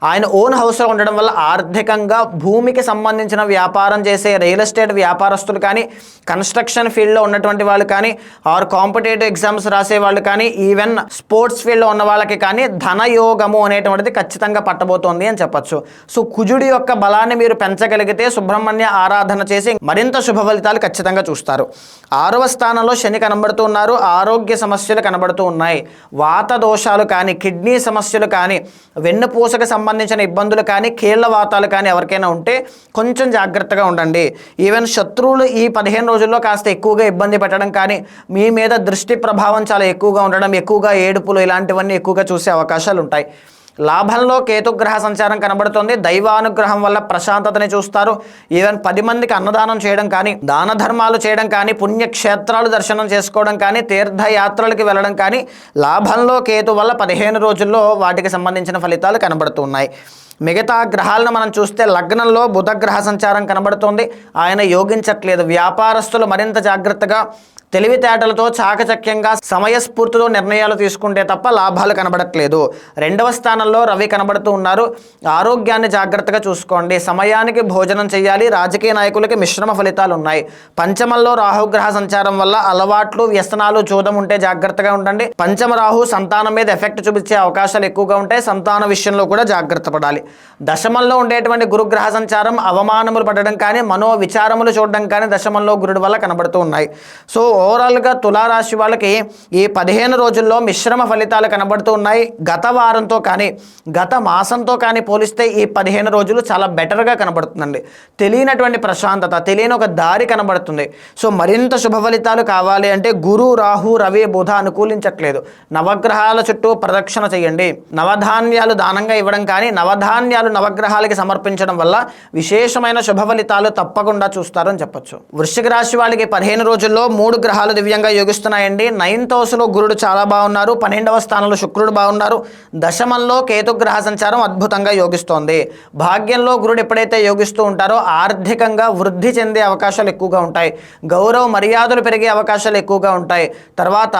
ఆయన ఓన్ హౌస్లో ఉండడం వల్ల ఆర్థికంగా భూమికి సంబంధించిన వ్యాపారం చేసే రియల్ ఎస్టేట్ వ్యాపారస్తులు కానీ కన్స్ట్రక్షన్ ఫీల్డ్లో ఉన్నటువంటి వాళ్ళు కానీ ఆర్ కాంపిటేటివ్ ఎగ్జామ్స్ రాసే వాళ్ళు కానీ ఈవెన్ స్పోర్ట్స్ ఫీల్డ్లో ఉన్న వాళ్ళకి కానీ ధనయోగము అనేటువంటిది ఖచ్చితంగా పట్టబోతోంది అని చెప్పొచ్చు. సో కుజుడి యొక్క బలాన్ని మీరు పెంచగలిగితే సుబ్రహ్మణ్య ఆరాధన చేసి మరింత శుభ ఫలితాలు ఖచ్చితంగా చూస్తారు. ఆరవ స్థానంలో శని కనబడుతూ ఉన్నారు. ఆరోగ్య సమస్యలు కనబడుతూ ఉన్నాయి. వాత దోషాలు కానీ కిడ్నీ సమస్యలు కానీ వెన్నుపూసకు సంబంధించిన ఇబ్బందులు కానీ కీళ్ళ వాతాలు కానీ ఎవరికైనా ఉంటే కొంచెం జాగ్రత్తగా ఉండండి. ఈవెన్ శత్రువులు ఈ పదిహేను రోజుల్లో కాస్త ఎక్కువగా ఇబ్బంది పెట్టడం కానీ మీ మీద దృష్టి ప్రభావం చాలా ఎక్కువగా ఉండడం ఎక్కువగా ఏడుపులు ఇలాంటివన్నీ ఎక్కువగా చూసే అవకాశాలు ఉంటాయి. లాభంలో కేతుగ్రహ సంచారం కనబడుతుంది. దైవానుగ్రహం వల్ల ప్రశాంతతని చూస్తారు. ఈవెన్ పది మందికి అన్నదానం చేయడం కానీ దాన ధర్మాలు చేయడం కానీ పుణ్యక్షేత్రాలు దర్శనం చేసుకోవడం కానీ తీర్థయాత్రలకి వెళ్ళడం కానీ లాభంలో కేతు వల్ల పదిహేను రోజుల్లో వాటికి సంబంధించిన ఫలితాలు కనబడుతున్నాయి. మిగతా గ్రహాలను మనం చూస్తే లగ్నంలో బుధగ్రహ సంచారం కనబడుతోంది. ఆయన యోగించట్లేదు. వ్యాపారస్తులు మరింత జాగ్రత్తగా తెలివితేటలతో చాకచక్యంగా సమయస్ఫూర్తితో నిర్ణయాలు తీసుకుంటే తప్ప లాభాలు కనబడట్లేదు. రెండవ స్థానంలో రవి కనబడుతూ ఉన్నారు. ఆరోగ్యాన్ని జాగ్రత్తగా చూసుకోండి. సమయానికి భోజనం చేయాలి. రాజకీయ నాయకులకి మిశ్రమ ఫలితాలు ఉన్నాయి. పంచమంలో రాహుగ్రహ సంచారం వల్ల అలవాట్లు వ్యసనాలు చూదం ఉంటే జాగ్రత్తగా ఉండండి. పంచమ రాహు సంతానం మీద ఎఫెక్ట్ చూపించే అవకాశాలు ఎక్కువగా ఉంటాయి సంతాన విషయంలో కూడా జాగ్రత్త పడాలి. దశమంలో ఉండేటువంటి గురుగ్రహ సంచారం అవమానములు పడడం కానీ మనో విచారములు చూడడం కానీ దశమంలో గురుడు వల్ల కనబడుతూ ఉన్నాయి. సో ఓవరాల్గా తులారాశి వాళ్ళకి ఈ పదిహేను రోజుల్లో మిశ్రమ ఫలితాలు కనబడుతూ ఉన్నాయి. గత వారంతో కానీ గత మాసంతో కానీ పోలిస్తే ఈ పదిహేను రోజులు చాలా బెటర్గా కనబడుతుందండి. తెలియనటువంటి ప్రశాంతత తెలియని ఒక దారి కనబడుతుంది. సో మరింత శుభ ఫలితాలు కావాలి అంటే గురు రాహు రవి బుధ అనుకూలించట్లేదు. నవగ్రహాల చుట్టూ ప్రదక్షిణ చేయండి. నవధాన్యాలు దానంగా ఇవ్వడం కానీ నవధాన్యాలు నవగ్రహాలకి సమర్పించడం వల్ల విశేషమైన శుభ ఫలితాలు తప్పకుండా చూస్తారని చెప్పచ్చు. చెప్పొచ్చు వృశ్చిక రాశి వాళ్ళకి పదిహేను రోజుల్లో మూడు గ్రహాలు దివ్యంగా యోగిస్తున్నాయండి. నైన్త్ హౌస్లో గురుడు చాలా బాగున్నారు. పన్నెండవ స్థానంలో శుక్రుడు బాగున్నారు. దశమంలో కేతు గ్రహ సంచారం అద్భుతంగా యోగిస్తోంది. భాగ్యంలో గురుడు ఎప్పుడైతే యోగిస్తూ ఉంటారో ఆర్థికంగా వృద్ధి చెందే అవకాశాలు ఎక్కువగా ఉంటాయి. గౌరవ మర్యాదలు పెరిగే అవకాశాలు ఎక్కువగా ఉంటాయి. తర్వాత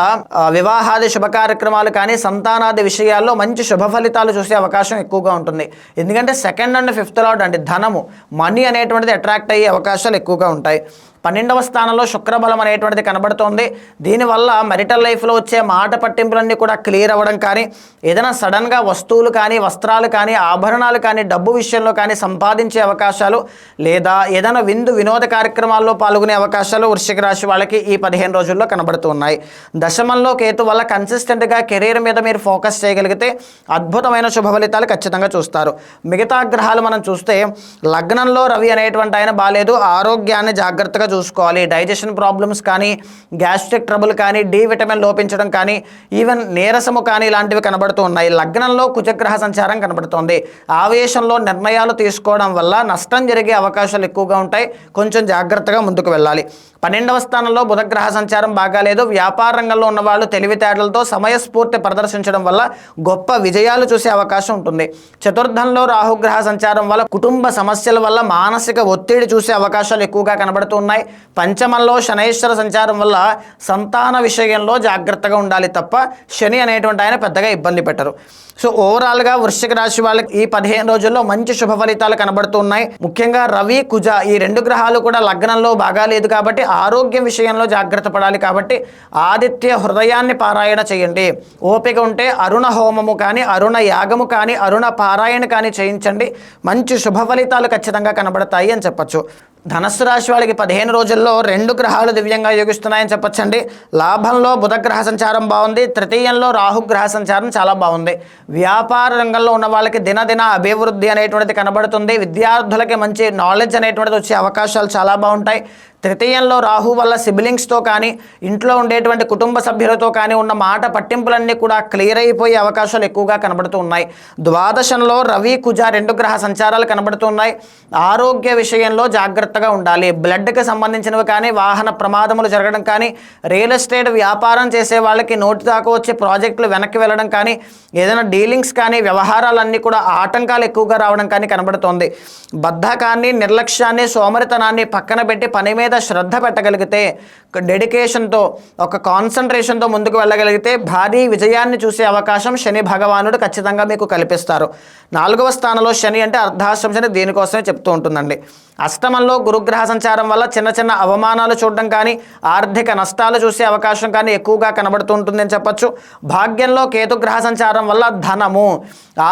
వివాహాది శుభ కార్యక్రమాలు కానీ సంతానాది విషయాల్లో మంచి శుభ ఫలితాలు చూసే అవకాశం ఎక్కువగా ఉంటుంది. ఎందుకంటే సెకండ్ అండ్ ఫిఫ్త్ లాడ్ అండి ధనము. మనీ అనేటువంటిది అట్రాక్ట్ అయ్యే అవకాశాలు ఎక్కువగా ఉంటాయి. పన్నెండవ స్థానంలో శుక్రబలం అనేటువంటిది కనబడుతోంది. దీనివల్ల మెరిటల్ లైఫ్లో వచ్చే మాట పట్టింపులన్నీ కూడా క్లియర్ అవ్వడం కానీ ఏదైనా సడన్గా వస్తువులు కానీ వస్త్రాలు కానీ ఆభరణాలు కానీ డబ్బు విషయంలో కానీ సంపాదించే అవకాశాలు లేదా ఏదైనా విందు వినోద కార్యక్రమాల్లో పాల్గొనే అవకాశాలు వృశ్చిక రాశి వాళ్ళకి ఈ పదిహేను రోజుల్లో కనబడుతున్నాయి దశమంలో కేతు వల్ల కన్సిస్టెంట్గా కెరీర్ మీద మీరు ఫోకస్ చేయగలిగితే అద్భుతమైన శుభ ఫలితాలు ఖచ్చితంగా చూస్తారు. మిగతా గ్రహాలు మనం చూస్తే లగ్నంలో రవి అనేటువంటి ఆయన బాగాలేదు ఆరోగ్యాన్ని జాగ్రత్తగా చూసుకోవాలి. డైజెషన్ ప్రాబ్లమ్స్ కానీ గ్యాస్ట్రిక్ ట్రబుల్ కానీ డి విటమిన్ లోపించడం కానీ ఈవెన్ నీరసము కానీ ఇలాంటివి కనబడుతూ ఉన్నాయి. లగ్నంలో కుజగ్రహ సంచారం కనబడుతోంది. ఆవేశంలో నిర్ణయాలు తీసుకోవడం వల్ల నష్టం జరిగే అవకాశాలు ఎక్కువగా ఉంటాయి. కొంచెం జాగ్రత్తగా ముందుకు వెళ్ళాలి. పన్నెండవ స్థానంలో బుధగ్రహ సంచారం బాగాలేదు వ్యాపార రంగంలో ఉన్న వాళ్ళు తెలివితేటలతో సమయస్ఫూర్తి ప్రదర్శించడం వల్ల గొప్ప విజయాలు చూసే అవకాశం ఉంటుంది. చతుర్థంలో రాహుగ్రహ సంచారం వల్ల కుటుంబ సమస్యల వల్ల మానసిక ఒత్తిడి చూసే అవకాశాలు ఎక్కువగా కనబడుతున్నాయి ఉన్నాయి పంచమంలో శనైశ్వర సంచారం వల్ల సంతాన విషయంలో జాగ్రత్తగా ఉండాలి తప్ప శని అనేటువంటి ఆయన పెద్దగా ఇబ్బంది పెట్టరు. సో ఓవరాల్గా వృశ్చిక రాశి వాళ్ళకి ఈ పదిహేను రోజుల్లో మంచి శుభ ఫలితాలు కనబడుతున్నాయి ముఖ్యంగా రవి కుజ ఈ రెండు గ్రహాలు కూడా లగ్నంలో బాగా లేదు కాబట్టి ఆరోగ్యం విషయంలో జాగ్రత్త పడాలి కాబట్టి ఆదిత్య హృదయాన్ని పారాయణ చేయండి. ఓపిక ఉంటే అరుణ హోమము కానీ అరుణ యాగము కానీ అరుణ పారాయణ కానీ చేయించండి. మంచి శుభ ఫలితాలు ఖచ్చితంగా కనబడతాయి అని చెప్పొచ్చు. ధనస్సు రాశి వాళ్ళకి పదిహేను రోజుల్లో రెండు గ్రహాలు దివ్యంగా యోగిస్తున్నాయని చెప్పొచ్చండి. లాభంలో బుధగ్రహ సంచారం బాగుంది. తృతీయంలో రాహుగ్రహ సంచారం చాలా బాగుంది. వ్యాపార రంగంలో ఉన్న వాళ్ళకి దినదిన అభివృద్ధి అనేటువంటిది కనబడుతుంది. విద్యార్థులకి మంచి నాలెడ్జ్ అనేటువంటిది వచ్చే అవకాశాలు చాలా బాగుంటాయి. తృతీయంలో రాహు వల్ల సిబిలింగ్స్తో కానీ ఇంట్లో ఉండేటువంటి కుటుంబ సభ్యులతో కానీ ఉన్న మాట పట్టింపులన్నీ కూడా క్లియర్ అయిపోయే అవకాశాలు ఎక్కువగా కనబడుతూ ఉన్నాయి. ద్వాదశంలో రవి కుజ రెండు గ్రహ సంచారాలు కనబడుతున్నాయి ఆరోగ్య విషయంలో జాగ్రత్తగా ఉండాలి. బ్లడ్కి సంబంధించినవి కానీ వాహన ప్రమాదములు జరగడం కానీ రియల్ ఎస్టేట్ వ్యాపారం చేసే వాళ్ళకి నోటి దాకా వచ్చే ప్రాజెక్టులు వెనక్కి వెళ్ళడం కానీ ఏదైనా డీలింగ్స్ కానీ వ్యవహారాలన్నీ కూడా ఆటంకాలు ఎక్కువగా రావడం కానీ కనబడుతోంది. బద్ధకాన్ని నిర్లక్ష్యాన్ని సోమరితనాన్ని పక్కన పెట్టి పని మీద శ్రద్ధ పెట్టగలిగితే ఒక డెడికేషన్తో ఒక కాన్సన్ట్రేషన్తో ముందుకు వెళ్ళగలిగితే భారీ విజయాన్ని చూసే అవకాశం శని భగవానుడు ఖచ్చితంగా మీకు కల్పిస్తారు. నాలుగవ స్థానంలో శని అంటే అర్ధాశ్రం శని దీనికోసమే చెప్తూ ఉంటుందండి. అష్టమంలో గురుగ్రహ సంచారం వల్ల చిన్న చిన్న అవమానాలు చూడడం కానీ ఆర్థిక నష్టాలు చూసే అవకాశం కానీ ఎక్కువగా కనబడుతూ ఉంటుందని చెప్పొచ్చు. భాగ్యంలో కేతుగ్రహ సంచారం వల్ల ధనము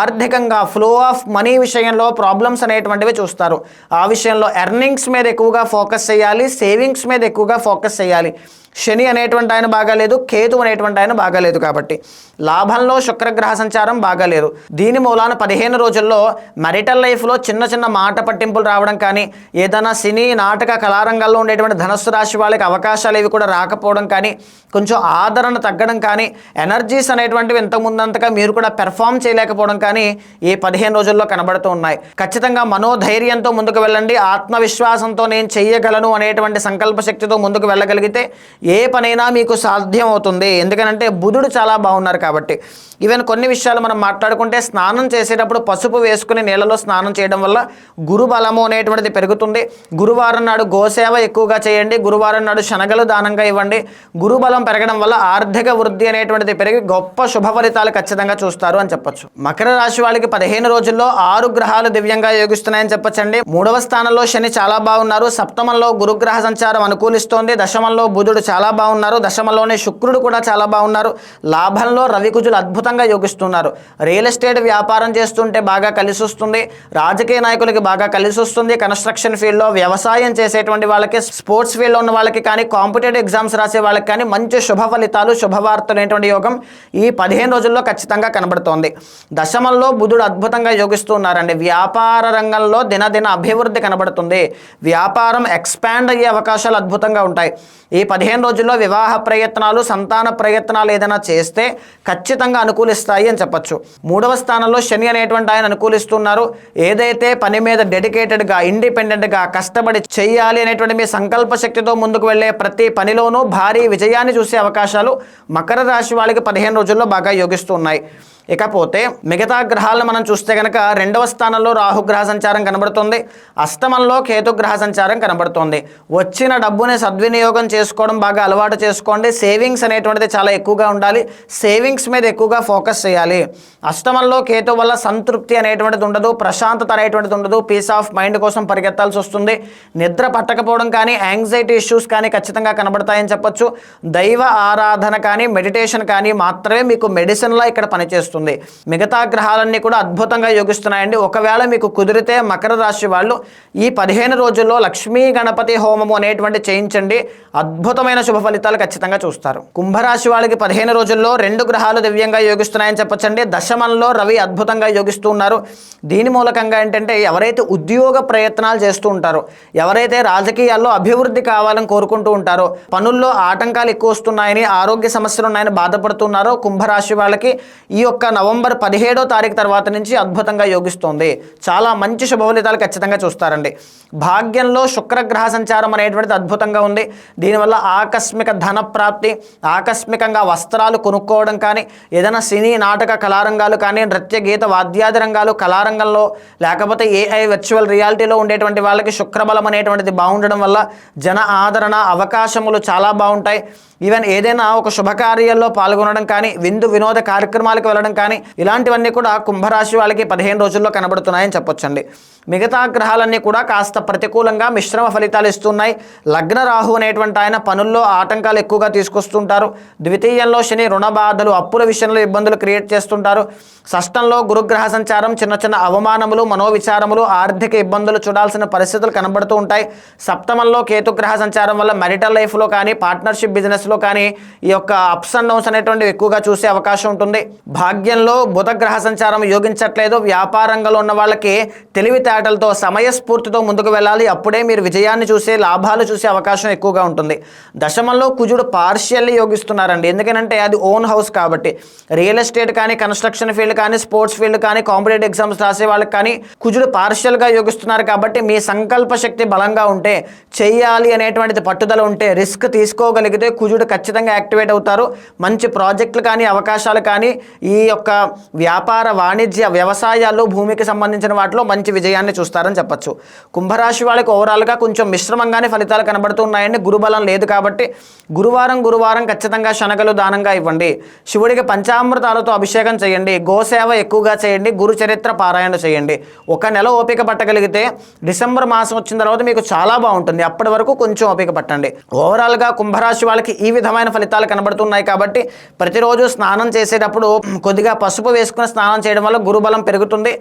ఆర్థికంగా ఫ్లో ఆఫ్ మనీ విషయంలో ప్రాబ్లమ్స్ అనేటువంటివి చూస్తారు. ఆ విషయంలో ఎర్నింగ్స్ మీద ఎక్కువగా ఫోకస్ చేయాలి సేవింగ్స్ మీద ఎక్కువగా ఫోకస్ చేయాలి. శని అనేటువంటి ఆయన బాగాలేదు కేతు అనేటువంటి ఆయన బాగాలేదు కాబట్టి. లాభంలో శుక్రగ్రహ సంచారం బాగాలేదు. దీని మూలాన పదిహేను రోజుల్లో మెరిటల్ లైఫ్లో చిన్న చిన్న మాట పట్టింపులు రావడం కానీ ఏదైనా సినీ నాటక కళారంగాల్లో ఉండేటువంటి ధనస్సు రాశి వాళ్ళకి అవకాశాలు ఇవి కూడా రాకపోవడం కానీ కొంచెం ఆదరణ తగ్గడం కానీ ఎనర్జీస్ అనేటువంటివి ఇంతకుముందంతగా మీరు కూడా పెర్ఫామ్ చేయలేకపోవడం కానీ ఈ పదిహేను రోజుల్లో కనబడుతూ ఉన్నాయి. ఖచ్చితంగా మనోధైర్యంతో ముందుకు వెళ్ళండి. ఆత్మవిశ్వాసంతో నేను చెయ్యగలను అనేటువంటి సంకల్ప శక్తితో ముందుకు వెళ్ళగలిగితే ఏ పనైనా మీకు సాధ్యం అవుతుంది ఎందుకనంటే బుధుడు చాలా బాగున్నారు కాబట్టి. ఈవెన్ కొన్ని విషయాలు మనం మాట్లాడుకుంటే స్నానం చేసేటప్పుడు పసుపు వేసుకుని నీళ్ళలో స్నానం చేయడం వల్ల గురు బలము అనేటువంటిది పెరుగుతుంది. గురువారం నాడు గోసేవ ఎక్కువగా చేయండి. గురువారం నాడు శనగలు దానంగా ఇవ్వండి. గురుబలం పెరగడం వల్ల ఆర్థిక వృద్ధి అనేటువంటిది పెరిగి గొప్ప శుభ ఫలితాలు ఖచ్చితంగా చూస్తారు అని చెప్పొచ్చు. మకర రాశి వాళ్ళకి పదిహేను రోజుల్లో ఆరు గ్రహాలు దివ్యంగా యోగిస్తున్నాయని చెప్పొచ్చండి. మూడవ స్థానంలో శని చాలా బాగున్నారు. సప్తమంలో గురుగ్రహ సంచారం అనుకూలిస్తోంది. దశమంలో బుధుడు చాలా బాగున్నారు. దశమలోనే శుక్రుడు కూడా చాలా బాగున్నారు. లాభంలో రవికుజులు అద్భుతంగా యోగిస్తున్నారు. రియల్ ఎస్టేట్ వ్యాపారం చేస్తుంటే బాగా కలిసి వస్తుంది రాజకీయ నాయకులకి బాగా కలిసి వస్తుంది కన్స్ట్రక్షన్ ఫీల్డ్లో వ్యవసాయం చేసేటువంటి వాళ్ళకి స్పోర్ట్స్ ఫీల్డ్లో ఉన్న వాళ్ళకి కానీ కాంపిటేటివ్ ఎగ్జామ్స్ రాసే వాళ్ళకి కానీ మంచి శుభ ఫలితాలు శుభవార్తలు అనేటువంటి యోగం ఈ పదిహేను రోజుల్లో ఖచ్చితంగా కనబడుతోంది. దశమంలో బుధుడు అద్భుతంగా యోగిస్తున్నారండి. వ్యాపార రంగంలో దినదిన అభివృద్ధి కనబడుతుంది. వ్యాపారం ఎక్స్పాండ్ అయ్యే అవకాశాలు అద్భుతంగా ఉంటాయి. ఈ పదిహేను రోజుల్లో వివాహ ప్రయత్నాలు సంతాన ప్రయత్నాలు ఏదైనా చేస్తే ఖచ్చితంగా అనుకూలిస్తాయి అని చెప్పొచ్చు. మూడవ స్థానంలో శని అనేటువంటి ఆయన అనుకూలిస్తున్నారు. ఏదైతే పని మీద డెడికేటెడ్గా ఇండిపెండెంట్గా కష్టపడి చేయాలి అనేటువంటి మీ సంకల్ప శక్తితో ముందుకు వెళ్ళే ప్రతి పనిలోనూ భారీ విజయాన్ని చూసే అవకాశాలు మకర రాశి వాళ్ళకి పదిహేను రోజుల్లో బాగా యోగిస్తున్నాయి ఇకపోతే మిగతా గ్రహాలను మనం చూస్తే కనుక రెండవ స్థానంలో రాహుగ్రహ సంచారం కనబడుతుంది. అష్టమంలో కేతుగ్రహ సంచారం కనబడుతుంది. వచ్చిన డబ్బుని సద్వినియోగం చేసుకోవడం బాగా అలవాటు చేసుకోండి. సేవింగ్స్ అనేటువంటిది చాలా ఎక్కువగా ఉండాలి. సేవింగ్స్ మీద ఎక్కువగా ఫోకస్ చేయాలి. అష్టమంలో కేతు వల్ల సంతృప్తి అనేటువంటిది ఉండదు. ప్రశాంతత అనేటువంటిది ఉండదు. పీస్ ఆఫ్ మైండ్ కోసం పరిగెత్తాల్సి వస్తుంది. నిద్ర పట్టకపోవడం కానీ యాంగ్జైటీ ఇష్యూస్ కానీ ఖచ్చితంగా కనబడతాయని చెప్పొచ్చు. దైవ ఆరాధన కానీ మెడిటేషన్ కానీ మాత్రమే మీకు మెడిసిన్లా ఇక్కడ పనిచేస్తుంది. మిగతా గ్రహాలన్నీ కూడా అద్భుతంగా యోగిస్తున్నాయండి. ఒకవేళ మీకు కుదిరితే మకర రాశి వాళ్ళు ఈ పదిహేను రోజుల్లో లక్ష్మీ గణపతి హోమము అనేటువంటి చేయించండి. అద్భుతమైన శుభ ఫలితాలు ఖచ్చితంగా చూస్తారు. కుంభరాశి వాళ్ళకి పదిహేను రోజుల్లో రెండు గ్రహాలు దివ్యంగా యోగిస్తున్నాయని చెప్పొచ్చండి. దశమంలో రవి అద్భుతంగా యోగిస్తూ ఉన్నారు. దీని మూలకంగా ఏంటంటే ఎవరైతే ఉద్యోగ ప్రయత్నాలు చేస్తూ ఉంటారో ఎవరైతే రాజకీయాల్లో అభివృద్ధి కావాలని కోరుకుంటూ ఉంటారో పనుల్లో ఆటంకాలు ఎక్కువ వస్తున్నాయని ఆరోగ్య సమస్యలు ఉన్నాయని బాధపడుతున్నారో కుంభరాశి వాళ్ళకి ఈ యొక్క నవంబర్ పదిహేడో తారీఖు తర్వాత నుంచి అద్భుతంగా యోగిస్తోంది. చాలా మంచి శుభ ఫలితాలు ఖచ్చితంగా చూస్తారండి. భాగ్యంలో శుక్రగ్రహ సంచారం అనేటువంటిది అద్భుతంగా ఉంది. దీనివల్ల ఆకస్మిక ధన ప్రాప్తి ఆకస్మికంగా వస్త్రాలు కొనుక్కోవడం కానీ ఏదైనా సినీ నాటక కళారంగాలు కానీ నృత్య గీత వాద్యాది రంగాలు కళారంగంలో లేకపోతే ఏఐ వర్చువల్ రియాలిటీలో ఉండేటువంటి వాళ్ళకి శుక్రబలం అనేటువంటిది బాగుండడం వల్ల జన ఆదరణ అవకాశములు చాలా బాగుంటాయి. ఈవెన్ ఏదైనా ఒక శుభకార్యాల్లో పాల్గొనడం కానీ విందు వినోద కార్యక్రమాలకు వెళ్ళడం కానీ ఇలాంటివన్నీ కూడా కుంభరాశి వాళ్ళకి పదిహేను రోజుల్లో కనబడుతున్నాయని చెప్పొచ్చండి. మిగతా గ్రహాలన్నీ కూడా కాస్త ప్రతికూలంగా మిశ్రమ ఫలితాలు ఇస్తున్నాయి. లగ్న రాహు అనేటువంటి ఆయన పనుల్లో ఆటంకాలు ఎక్కువగా తీసుకొస్తుంటారు. ద్వితీయంలో శని రుణ బాధలు అప్పుల విషయంలో ఇబ్బందులు క్రియేట్ చేస్తుంటారు. షష్టంలో గురుగ్రహ సంచారం చిన్న చిన్న అవమానములు మనోవిచారములు ఆర్థిక ఇబ్బందులు చూడాల్సిన పరిస్థితులు కనబడుతూ ఉంటాయి. సప్తమంలో కేతుగ్రహ సంచారం వల్ల మెరిటల్ లైఫ్లో కానీ పార్ట్నర్షిప్ బిజినెస్లో కానీ ఈ యొక్క అప్స్ అండ్ డౌన్స్ అనేటువంటివి ఎక్కువగా చూసే అవకాశం ఉంటుంది. భాగ్యంలో బుధ గ్రహ సంచారం యోగించట్లేదు. వ్యాపారంగంలో ఉన్న వాళ్ళకి తెలివితేటలతో సమయస్ఫూర్తితో ముందుకు వెళ్ళాలి. అప్పుడే మీరు విజయాన్ని చూసే లాభాలు చూసే అవకాశం ఎక్కువగా ఉంటుంది. దశమంలో కుజుడు పార్షియల్లీ యోగిస్తున్నారండి. ఎందుకంటే అది ఓన్ హౌస్ కాబట్టి. రియల్ ఎస్టేట్ కానీ కన్స్ట్రక్షన్ ఫీల్డ్ కానీ స్పోర్ట్స్ ఫీల్డ్ కానీ కాంపిటేటివ్ ఎగ్జామ్స్ రాసే వాళ్ళకి కానీ కుజుడు పార్షియల్గా యోగిస్తున్నారు కాబట్టి మీ సంకల్ప శక్తి బలంగా ఉంటే చెయ్యాలి అనేటువంటిది పట్టుదల ఉంటే రిస్క్ తీసుకోగలిగితే కుజుడు ఖచ్చితంగా యాక్టివేట్ అవుతారు. మంచి ప్రాజెక్టులు కానీ అవకాశాలు కానీ ఈ యొక్క వ్యాపార వాణిజ్య వ్యవసాయాలు భూమికి సంబంధించిన వాటిలో మంచి విజయాన్ని చూస్తారని చెప్పచ్చు. కుంభరాశి వాళ్ళకి ఓవరాల్గా కొంచెం మిశ్రమంగానే ఫలితాలు కనబడుతున్నాయండి. గురుబలం లేదు కాబట్టి గురువారం గురువారం ఖచ్చితంగా శనగలు దానంగా ఇవ్వండి. శివుడికి పంచామృతాలతో అభిషేకం చేయండి. గోసేవ ఎక్కువగా చేయండి. గురు చరిత్ర పారాయణ చేయండి. ఒక నెల ఓపిక పట్టగలిగితే డిసెంబర్ మాసం వచ్చిన తర్వాత మీకు చాలా బాగుంటుంది. అప్పటి వరకు కొంచెం ఓపిక పట్టండి. ఓవరాల్గా కుంభరాశి వాళ్ళకి ఈ ఈ విధమైన ఫలితాలు కనబడుతున్నాయి కాబట్టి ప్రతిరోజు స్నానం చేసేటప్పుడు కొద్దిగా పసుపు వేసుకుని స్నానం చేయడం వల్ల గురుబలం పెరుగుతుంది.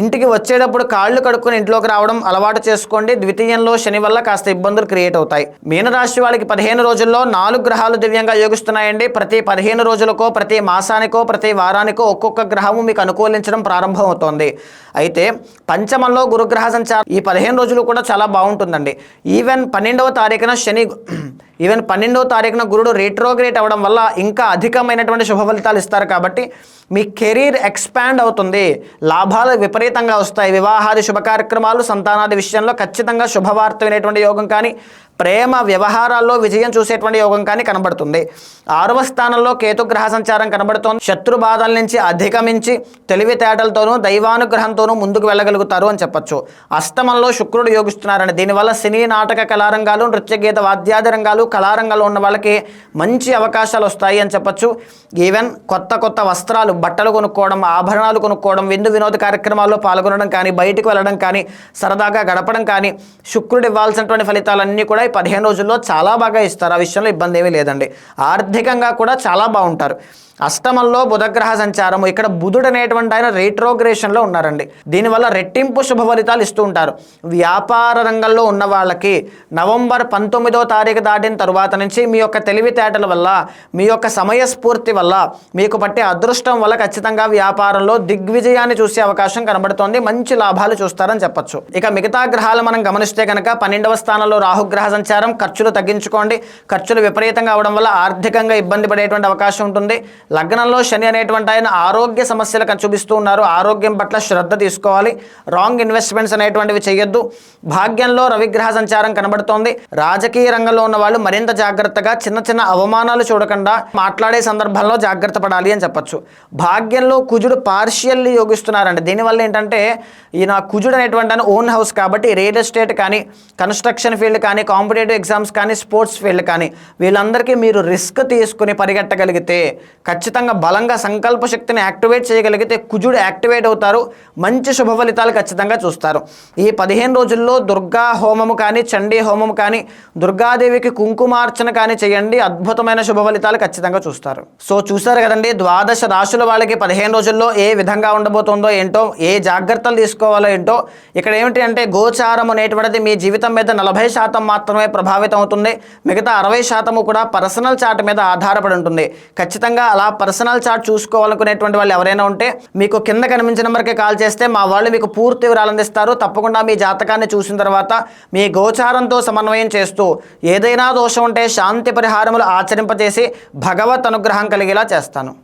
ఇంటికి వచ్చేటప్పుడు కాళ్ళు కడుక్కొని ఇంట్లోకి రావడం అలవాటు చేసుకోండి. ద్వితీయంలో శని వల్ల కాస్త ఇబ్బందులు క్రియేట్ అవుతాయి. మీనరాశి వాళ్ళకి పదిహేను రోజుల్లో నాలుగు గ్రహాలు దివ్యంగా యోగిస్తున్నాయండి. ప్రతి పదిహేను రోజులకో ప్రతి మాసానికో ప్రతి వారానికో ఒక్కొక్క గ్రహము మీకు అనుకూలించడం ప్రారంభమవుతోంది. అయితే పంచమంలో గురుగ్రహ సంచారం ఈ పదిహేను రోజులు కూడా చాలా బాగుంటుందండి. ఈవెన్ పన్నెండవ తారీఖున శని ఈవెన్ పన్నెండవ తారీఖున గురుడు రేట్రోగ్రేట్ అవ్వడం వల్ల ఇంకా అధికమైనటువంటి శుభ ఫలితాలు ఇస్తారు కాబట్టి మీ కెరీర్ ఎక్స్పాండ్ అవుతుంది. లాభాలు విపరీతంగా వస్తాయి. వివాహాది శుభ కార్యక్రమాలు సంతానాది విషయంలో ఖచ్చితంగా శుభవార్త వినేటువంటి యోగం కానీ ప్రేమ వ్యవహారాల్లో విజయం చూసేటువంటి యోగం కానీ కనబడుతుంది. ఆరవ స్థానంలో కేతుగ్రహ సంచారం కనబడుతోంది. శత్రు బాధల నుంచి అధిగమించి తెలివితేటలతోనూ దైవానుగ్రహంతోనూ ముందుకు వెళ్ళగలుగుతారు అని చెప్పొచ్చు. అష్టమంలో శుక్రుడు యోగిస్తున్నారని. దీనివల్ల సినీ నాటక కళారంగాలు నృత్య గీత వాద్యాది రంగాలు కళారంగాలు ఉన్న వాళ్ళకి మంచి అవకాశాలు వస్తాయి అని చెప్పొచ్చు. ఈవెన్ కొత్త కొత్త వస్త్రాలు బట్టలు కొనుక్కోవడం ఆభరణాలు కొనుక్కోవడం విందు వినోద కార్యక్రమాల్లో పాల్గొనడం కానీ బయటికి వెళ్ళడం కానీ సరదాగా గడపడం కానీ శుక్రుడు ఇవ్వాల్సినటువంటి ఫలితాలన్నీ కూడా ఈ పదిహేను రోజుల్లో చాలా బాగా ఇస్తారు. ఆ విషయంలో ఇబ్బంది ఏమీ లేదండి. ఆర్థికంగా కూడా చాలా బాగుంటారు. అష్టమంలో బుధగ్రహ సంచారం ఇక్కడ బుధుడు అనేటువంటి ఆయన రేట్రోగ్రేషన్లో ఉన్నారండి. దీనివల్ల రెట్టింపు శుభ ఫలితాలు ఇస్తూ ఉంటారు. వ్యాపార రంగంలో ఉన్న వాళ్ళకి నవంబర్ పంతొమ్మిదో తారీఖు దాటిన తరువాత నుంచి మీ యొక్క తెలివితేటల వల్ల మీ యొక్క సమయస్ఫూర్తి వల్ల మీకు పట్టే అదృష్టం వల్ల ఖచ్చితంగా వ్యాపారంలో దిగ్విజయాన్ని చూసే అవకాశం కనబడుతోంది. మంచి లాభాలు చూస్తారని చెప్పొచ్చు. ఇక మిగతా గ్రహాలు మనం గమనిస్తే కనుక పన్నెండవ స్థానంలో రాహుగ్రహ సంచారం ఖర్చులు తగ్గించుకోండి. ఖర్చులు విపరీతంగా అవడం వల్ల ఆర్థికంగా ఇబ్బంది పడేటువంటి అవకాశం ఉంటుంది. లగ్నంలో శని అనేటువంటి ఆయన ఆరోగ్య సమస్యలకు చూపిస్తూ ఉన్నారు. ఆరోగ్యం పట్ల శ్రద్ధ తీసుకోవాలి. రాంగ్ ఇన్వెస్ట్మెంట్స్ అనేటువంటివి చేయొద్దు. భాగ్యంలో రవిగ్రహ సంచారం కనబడుతోంది. రాజకీయ రంగంలో ఉన్న వాళ్ళు మరింత జాగ్రత్తగా చిన్న చిన్న అవమానాలు చూడకుండా మాట్లాడే సందర్భంలో జాగ్రత్త పడాలి అని చెప్పొచ్చు. భాగ్యంలో కుజుడు పార్షియల్లీ యోగిస్తున్నారండి. దీనివల్ల ఏంటంటే ఈయన కుజుడు అనేటువంటి ఓన్ హౌస్ కాబట్టి రియల్ ఎస్టేట్ కానీ కన్స్ట్రక్షన్ ఫీల్డ్ కానీ కాంపిటేటివ్ ఎగ్జామ్స్ కానీ స్పోర్ట్స్ ఫీల్డ్ కానీ వీళ్ళందరికీ మీరు రిస్క్ తీసుకుని పరిగెట్టగలిగితే ఖచ్చితంగా బలంగా సంకల్ప శక్తిని యాక్టివేట్ చేయగలిగితే కుజుడు యాక్టివేట్ అవుతారు మంచి శుభ ఫలితాలు ఖచ్చితంగా చూస్తారు. ఈ పదిహేను రోజుల్లో దుర్గా హోమము కానీ చండీ హోమము కానీ దుర్గాదేవికి కుంకుమార్చన కానీ చేయండి అద్భుతమైన శుభ ఫలితాలు ఖచ్చితంగా చూస్తారు. సో చూసారు కదండి ద్వాదశ రాశుల వాళ్ళకి పదిహేను రోజుల్లో ఏ విధంగా ఉండబోతుందో ఏంటో ఏ జాగ్రత్తలు తీసుకోవాలో ఏంటో ఇక్కడ ఏమిటి అంటే గోచారం అనేటువంటిది మీ జీవితం మీద నలభై శాతం మాత్రమే ప్రభావితం అవుతుంది. మిగతా అరవై శాతము కూడా పర్సనల్ చార్ట్ మీద ఆధారపడి ఉంటుంది. ఖచ్చితంగా అలా పర్సనల్ చార్ట్ చూసుకోవాలనుకునేటువంటి వాళ్ళు ఎవరైనా ఉంటే మీకు కింద కనిపించిన నెంబర్కి కాల్ చేస్తే మా వాళ్ళు మీకు పూర్తి వివరాలు అందిస్తారు. తప్పకుండా మీ జాతకాన్ని చూసిన తర్వాత మీ గోచారంతో సమన్వయం చేస్తూ ఏదైనా దోషం ఉంటే శాంతి పరిహారములు ఆచరింపజేసి భగవత్ అనుగ్రహం కలిగేలా చేస్తాను.